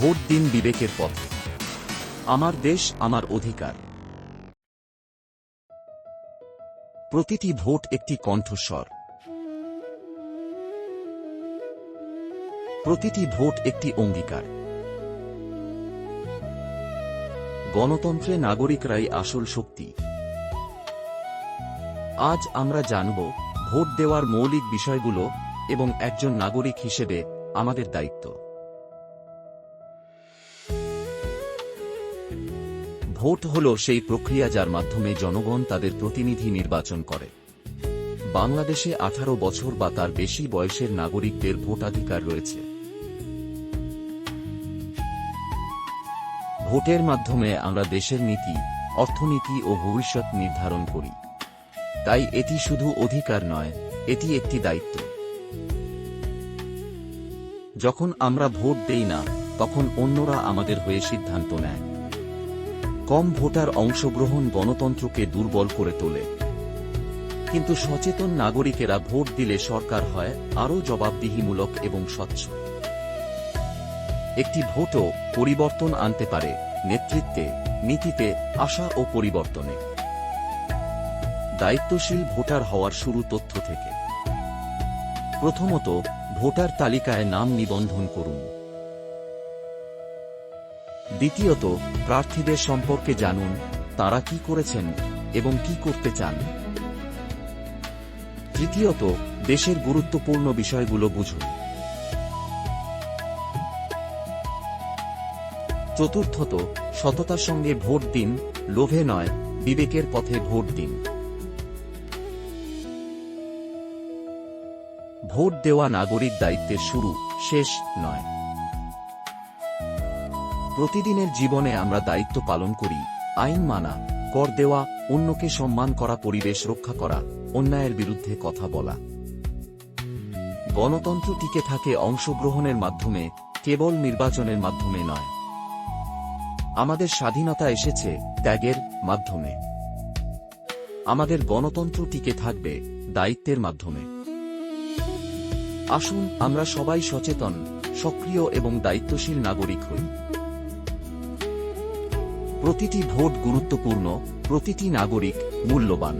Vote দিন বিবেকের পথে। আমার দেশ, আমার অধিকার। প্রতিটি ভোট একটি কণ্ঠস্বর। প্রতিটি ভোট একটি অঙ্গীকার। গণতন্ত্রে নাগরিকরাই আসল শক্তি। আজ আমরা জানব, ভোট দেওয়ার মৌলিক বিষয়গুলো এবং একজন নাগরিক হিসেবে আমাদের দায়িত্ব। ভোট হল সেই প্রক্রিয়া যার মাধ্যমে জনগণ তাদের প্রতিনিধি নির্বাচন করে। বাংলাদেশে আঠারো বছর বা তার বেশি বয়সের নাগরিকদের ভোটাধিকার রয়েছে। ভোটের মাধ্যমে আমরা দেশের নীতি, অর্থনীতি ও ভবিষ্যৎ নির্ধারণ করি। তাই এটি শুধু অধিকার নয়, এটি একটি দায়িত্ব। যখন আমরা ভোট দেই না, তখন অন্যরা আমাদের হয়ে সিদ্ধান্ত নেয়। কম ভোটার অংশগ্রহণ গণতন্ত্রকে দুর্বল করে তোলে। কিন্তু সচেতন নাগরিকেরা ভোট দিলে সরকার হয় আরও জবাবদিহিমূলক এবং স্বচ্ছ। একটি ভোটও পরিবর্তন আনতে পারে নেতৃত্বে, নীতিতে, আশা ও পরিবর্তনে। দায়িত্বশীল ভোটার হওয়ার শুরু তথ্য থেকে। প্রথমত, ভোটার তালিকায় নাম নিবন্ধন করুন। দ্বিতীয়ত, প্রার্থীদের সম্পর্কে জানুন, তারা কি করেছেন এবং কি করতে চান। তৃতীয়ত, দেশের গুরুত্বপূর্ণ বিষয়গুলো বুঝুন। চতুর্থত, সততার সঙ্গে ভোট দিন, লোভে নয়, বিবেকের পথে ভোট দিন। ভোট দেওয়া নাগরিক দায়িত্বের শুরু, শেষ নয়। প্রতিদিনের জীবনে আমরা দায়িত্ব পালন করি, আইন মানা, কর দেওয়া, অন্যকে সম্মান করা, পরিবেশ রক্ষা করা, অন্যায়ের বিরুদ্ধে কথা বলা। গণতন্ত্র টিকে থাকে অংশগ্রহণের মাধ্যমে, কেবল নির্বাচনের মাধ্যমে নয়। আমাদের স্বাধীনতা এসেছে ত্যাগের মাধ্যমে। আমাদের গণতন্ত্র টিকে থাকবে দায়িত্বের মাধ্যমে। আসুন আমরা সবাই সচেতন, সক্রিয় এবং দায়িত্বশীল নাগরিক হই। প্রতিটি ভোট গুরুত্বপূর্ণ প্রতিটি নাগরিক মূল্যবান।